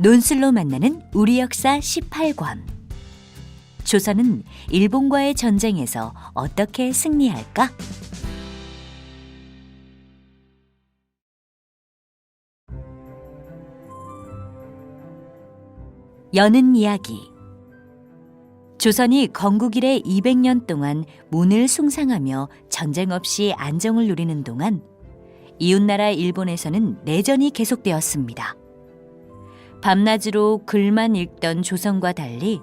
논술로 만나는 우리 역사 18권. 조선은 일본과의 전쟁에서 어떻게 승리할까? 여는 이야기. 조선이 건국 이래 200년 동안 문을 숭상하며 전쟁 없이 안정을 누리는 동안 이웃나라 일본에서는 내전이 계속되었습니다. 밤낮으로 글만 읽던 조선과 달리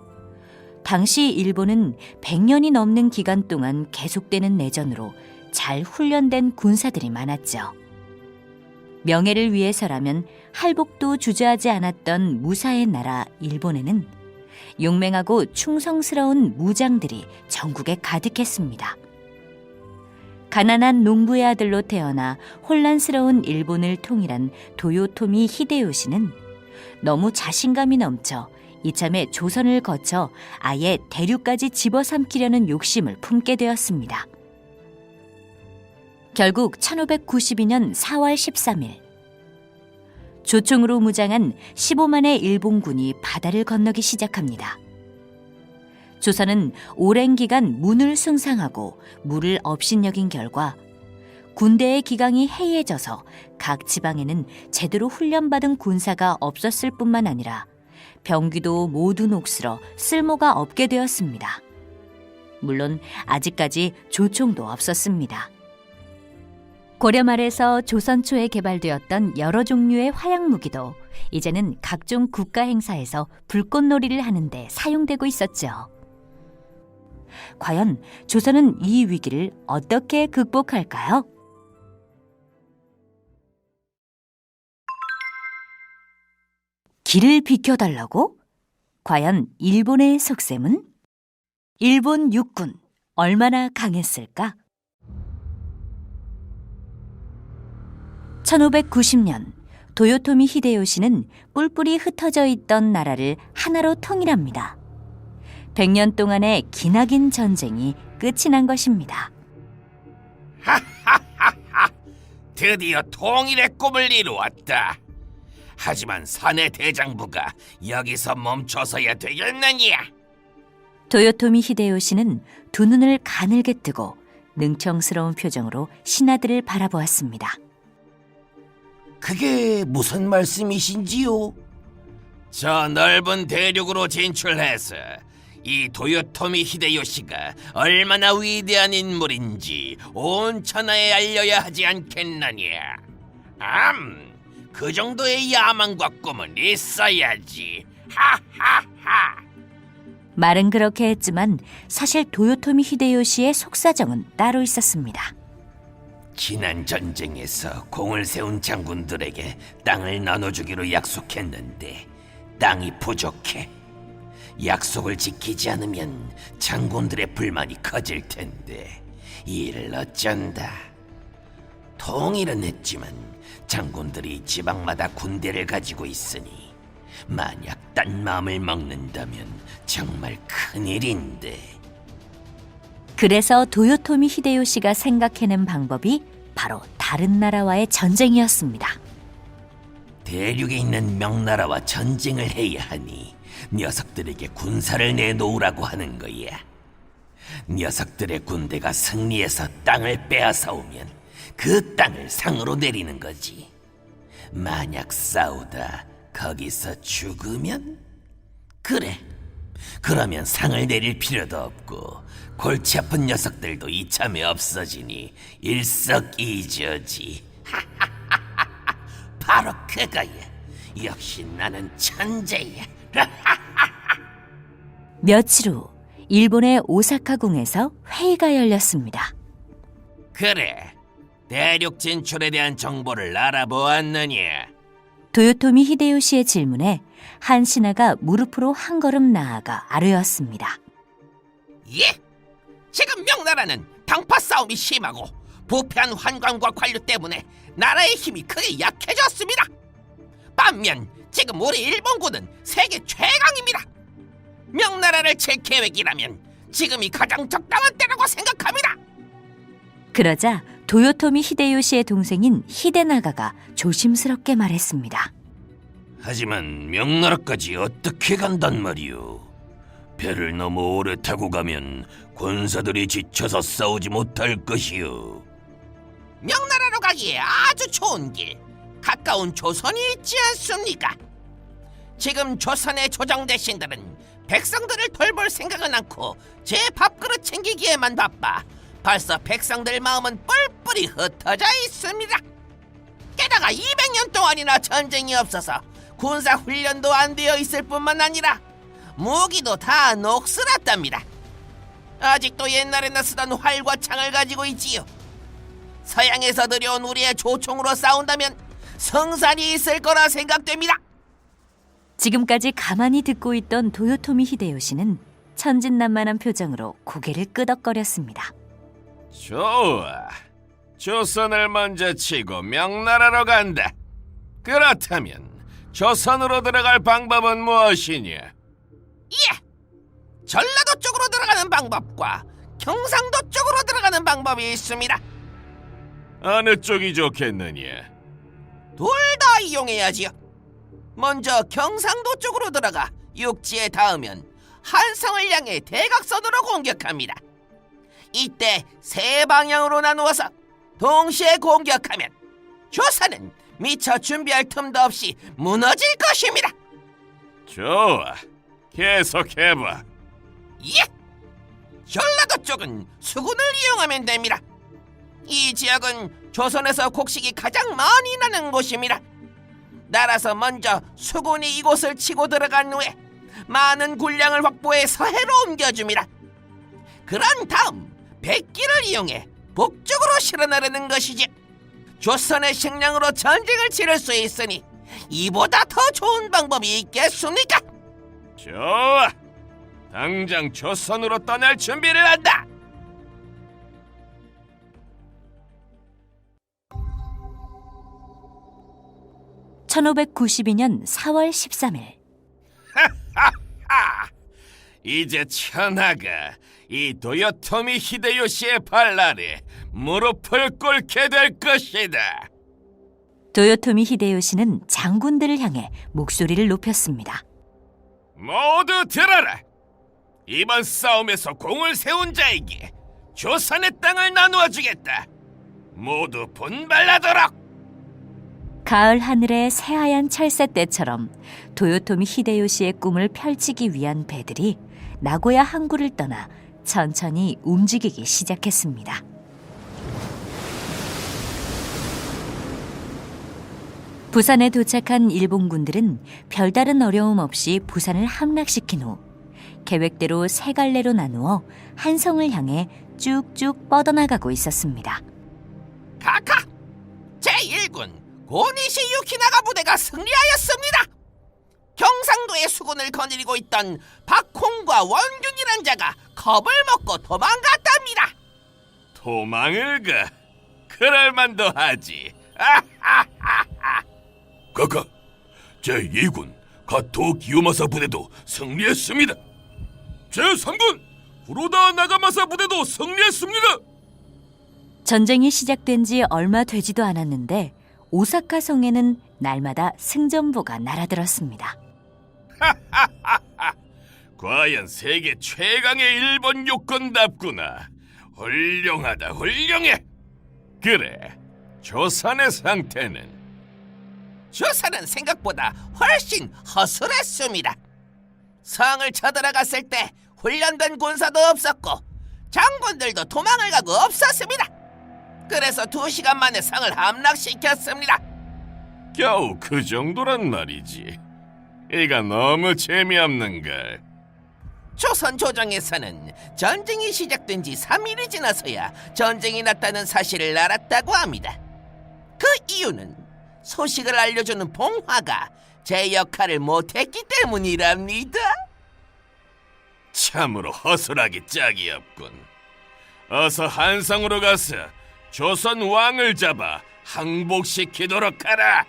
당시 일본은 100년이 넘는 기간 동안 계속되는 내전으로 잘 훈련된 군사들이 많았죠. 명예를 위해서라면 할복도 주저하지 않았던 무사의 나라 일본에는 용맹하고 충성스러운 무장들이 전국에 가득했습니다. 가난한 농부의 아들로 태어나 혼란스러운 일본을 통일한 도요토미 히데요시는 너무 자신감이 넘쳐 이참에 조선을 거쳐 아예 대륙까지 집어삼키려는 욕심을 품게 되었습니다. 결국 1592년 4월 13일 조총으로 무장한 15만의 일본군이 바다를 건너기 시작합니다. 조선은 오랜 기간 문을 숭상하고 물을 업신여긴 결과 군대의 기강이 해이해져서 각 지방에는 제대로 훈련받은 군사가 없었을 뿐만 아니라 병기도 모두 녹슬어 쓸모가 없게 되었습니다. 물론 아직까지 조총도 없었습니다. 고려 말에서 조선 초에 개발되었던 여러 종류의 화약 무기도 이제는 각종 국가 행사에서 불꽃놀이를 하는데 사용되고 있었죠. 과연 조선은 이 위기를 어떻게 극복할까요? 길을 비켜달라고? 과연 일본의 속셈은? 일본 육군 얼마나 강했을까? 1590년 도요토미 히데요시는 뿔뿔이 흩어져 있던 나라를 하나로 통일합니다. 100년 동안의 기나긴 전쟁이 끝이 난 것입니다. 드디어 통일의 꿈을 이루었다. 하지만 사내 대장부가 여기서 멈춰서야 되겠느냐? 도요토미 히데요시는 두 눈을 가늘게 뜨고 능청스러운 표정으로 신하들을 바라보았습니다. 그게 무슨 말씀이신지요? 저 넓은 대륙으로 진출해서 이 도요토미 히데요시가 얼마나 위대한 인물인지 온 천하에 알려야 하지 않겠느냐? 암, 그 정도의 야망과 꿈은 있어야지. 하하하. 말은 그렇게 했지만 사실 도요토미 히데요시의 속사정은 따로 있었습니다. 지난 전쟁에서 공을 세운 장군들에게 땅을 나눠주기로 약속했는데 땅이 부족해. 약속을 지키지 않으면 장군들의 불만이 커질 텐데 이를 어쩐다. 통일은 했지만 장군들이 지방마다 군대를 가지고 있으니 만약 딴 마음을 먹는다면 정말 큰일인데. 그래서 도요토미 히데요시가 생각해낸 방법이 바로 다른 나라와의 전쟁이었습니다. 대륙에 있는 명나라와 전쟁을 해야 하니 녀석들에게 군사를 내놓으라고 하는 거야. 녀석들의 군대가 승리해서 땅을 빼앗아 오면 그 땅을 상으로 내리는 거지. 만약 싸우다 거기서 죽으면 그래. 그러면 상을 내릴 필요도 없고 골치 아픈 녀석들도 이참에 없어지니 일석이조지. 바로 그거야. 역시 나는 천재야. 며칠 후 일본의 오사카궁에서 회의가 열렸습니다. 그래. 대륙 진출에 대한 정보를 알아보았느냐? 도요토미 히데요시의 질문에 한 신하가 무릎으로 한 걸음 나아가 아뢰었습니다. 예. 지금 명나라는 당파 싸움이 심하고 부패한 환관과 관료 때문에 나라의 힘이 크게 약해졌습니다. 반면 지금 우리 일본군은 세계 최강입니다. 명나라를 칠 계획이라면 지금이 가장 적당한 때라고 생각합니다. 그러자 도요토미 히데요시의 동생인 히데나가가 조심스럽게 말했습니다. 하지만 명나라까지 어떻게 간단 말이오? 배를 너무 오래 타고 가면 군사들이 지쳐서 싸우지 못할 것이오. 명나라로 가기에 아주 좋은 길 가까운 조선이 있지 않습니까? 지금 조선의 조정 대신들은 백성들을 돌볼 생각은 않고 제 밥그릇 챙기기에만 바빠 벌써 백성들 마음은 뿔뿔이 흩어져 있습니다. 게다가 200년 동안이나 전쟁이 없어서 군사 훈련도 안 되어 있을 뿐만 아니라 무기도 다 녹슬었답니다. 아직도 옛날에나 쓰던 활과 창을 가지고 있지요. 서양에서 들여온 우리의 조총으로 싸운다면 성산이 있을 거라 생각됩니다. 지금까지 가만히 듣고 있던 도요토미 히데요시는 천진난만한 표정으로 고개를 끄덕거렸습니다. 좋아. 조선을 먼저 치고 명나라로 간다. 그렇다면 조선으로 들어갈 방법은 무엇이냐? 예! 전라도 쪽으로 들어가는 방법과 경상도 쪽으로 들어가는 방법이 있습니다. 어느 쪽이 좋겠느냐? 둘 다 이용해야지요. 먼저 경상도 쪽으로 들어가 육지에 닿으면 한성을 향해 대각선으로 공격합니다. 이때 세 방향으로 나누어서 동시에 공격하면 조선은 미처 준비할 틈도 없이 무너질 것입니다. 좋아. 계속해봐. 예! 전라도 쪽은 수군을 이용하면 됩니다. 이 지역은 조선에서 곡식이 가장 많이 나는 곳입니다. 따라서 먼저 수군이 이곳을 치고 들어간 후에 많은 군량을 확보해 서해로 옮겨줍니다. 그런 다음 백기를 이용해 북쪽으로 실어나르는 것이지. 조선의 식량으로 전쟁을 치를 수 있으니 이보다 더 좋은 방법이 있겠습니까? 좋아. 당장 조선으로 떠날 준비를 한다. 1592년 4월 13일 아, 이제 천하가 이 도요토미 히데요시의 발날에 무릎을 꿇게 될 것이다. 도요토미 히데요시는 장군들을 향해 목소리를 높였습니다. 모두 들어라. 이번 싸움에서 공을 세운 자에게 조선의 땅을 나누어 주겠다. 모두 분발하도록. 가을 하늘의 새하얀 철새떼처럼 도요토미 히데요시의 꿈을 펼치기 위한 배들이 나고야 항구를 떠나 천천히 움직이기 시작했습니다. 부산에 도착한 일본군들은 별다른 어려움 없이 부산을 함락시킨 후 계획대로 세 갈래로 나누어 한성을 향해 쭉쭉 뻗어나가고 있었습니다. 카카! 제1군 고니시 유키나가 부대가 승리하였습니다. 경상도의 수군을 거느리고 있던 박홍과 원균이란 자가 겁을 먹고 도망갔답니다. 도망을 가. 그럴 만도 하지. 아하하하. 가까 제2군 가토 기요마사 부대도 승리했습니다. 제3군 후로다 나가마사 부대도 승리했습니다. 전쟁이 시작된 지 얼마 되지도 않았는데 오사카 성에는 날마다 승전보가 날아들었습니다. 과연 세계 최강의 일본 육군답구나. 훌륭하다, 훌륭해. 그래, 조선의 상태는 조선은 생각보다 훨씬 허술했습니다. 성을 쳐들어갔을 때 훈련된 군사도 없었고 장군들도 도망을 가고 없었습니다. 그래서 두 시간 만에 성을 함락시켰습니다. 겨우 그 정도란 말이지. 이가 너무 재미없는걸. 조선 조정에서는 전쟁이 시작된 지 3일이 지나서야 전쟁이 났다는 사실을 알았다고 합니다. 그 이유는 소식을 알려주는 봉화가 제 역할을 못했기 때문이랍니다. 참으로 허술하기 짝이 없군. 어서 한성으로 가서 조선 왕을 잡아 항복시키도록 하라.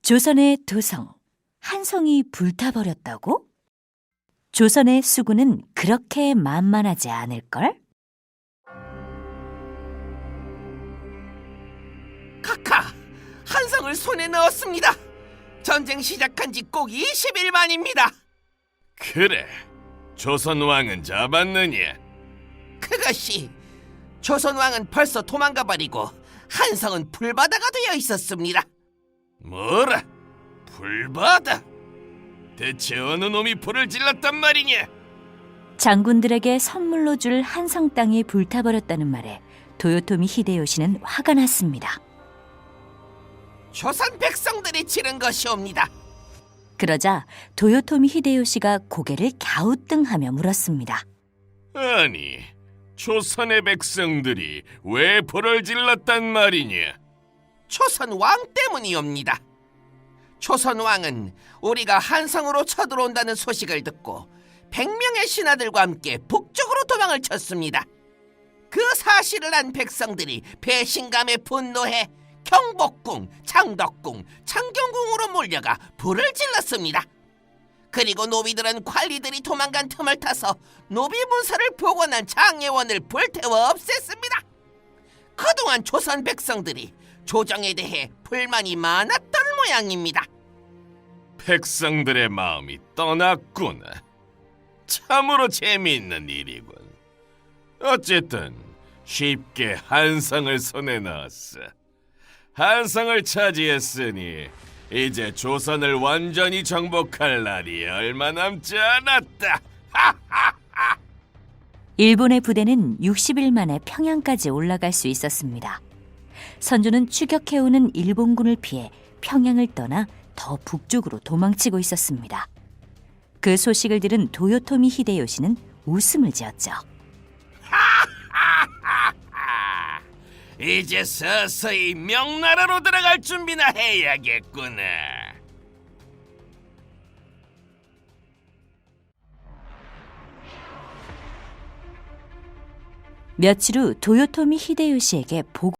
조선의 도성 한 성이 불타버렸다고? 조선의 수군은 그렇게 만만하지 않을걸? 카카, 한성을 손에 넣었습니다. 전쟁 시작한 지 꼭 20일 만입니다. 그래. 조선 왕은 잡았느냐? 그것이 조선 왕은 벌써 도망가 버리고 한성은 불바다가 되어 있었습니다. 뭐라? 불바다? 대체 어느 놈이 불을 질렀단 말이냐? 장군들에게 선물로 줄 한성 땅이 불타버렸다는 말에 도요토미 히데요시는 화가 났습니다. 조선 백성들이 지른 것이옵니다. 그러자 도요토미 히데요시가 고개를 갸우뚱하며 물었습니다. 아니, 조선의 백성들이 왜 불을 질렀단 말이냐? 조선 왕 때문이옵니다. 조선 왕은 우리가 한성으로 쳐들어온다는 소식을 듣고 100명의 신하들과 함께 북쪽으로 도망을 쳤습니다. 그 사실을 안 백성들이 배신감에 분노해 경복궁, 창덕궁, 창경궁으로 몰려가 불을 질렀습니다. 그리고 노비들은 관리들이 도망간 틈을 타서 노비 문서를 복원한 장례원을 불태워 없앴습니다. 그동안 조선 백성들이 조정에 대해 불만이 많았던 모양입니다. 백성들의 마음이 떠났구나. 참으로 재미있는 일이군. 어쨌든 쉽게 한성을 손에 넣었어. 한성을 차지했으니 이제 조선을 완전히 정복할 날이 얼마 남지 않았다. 일본의 부대는 60일 만에 평양까지 올라갈 수 있었습니다. 선조는 추격해오는 일본군을 피해 평양을 떠나 더 북쪽으로 도망치고 있었습니다. 그 소식을 들은 도요토미 히데요시는 웃음을 지었죠. 이제 서서히 명나라로 들어갈 준비나 해야겠구나. 며칠 후 도요토미 히데요시에게 보고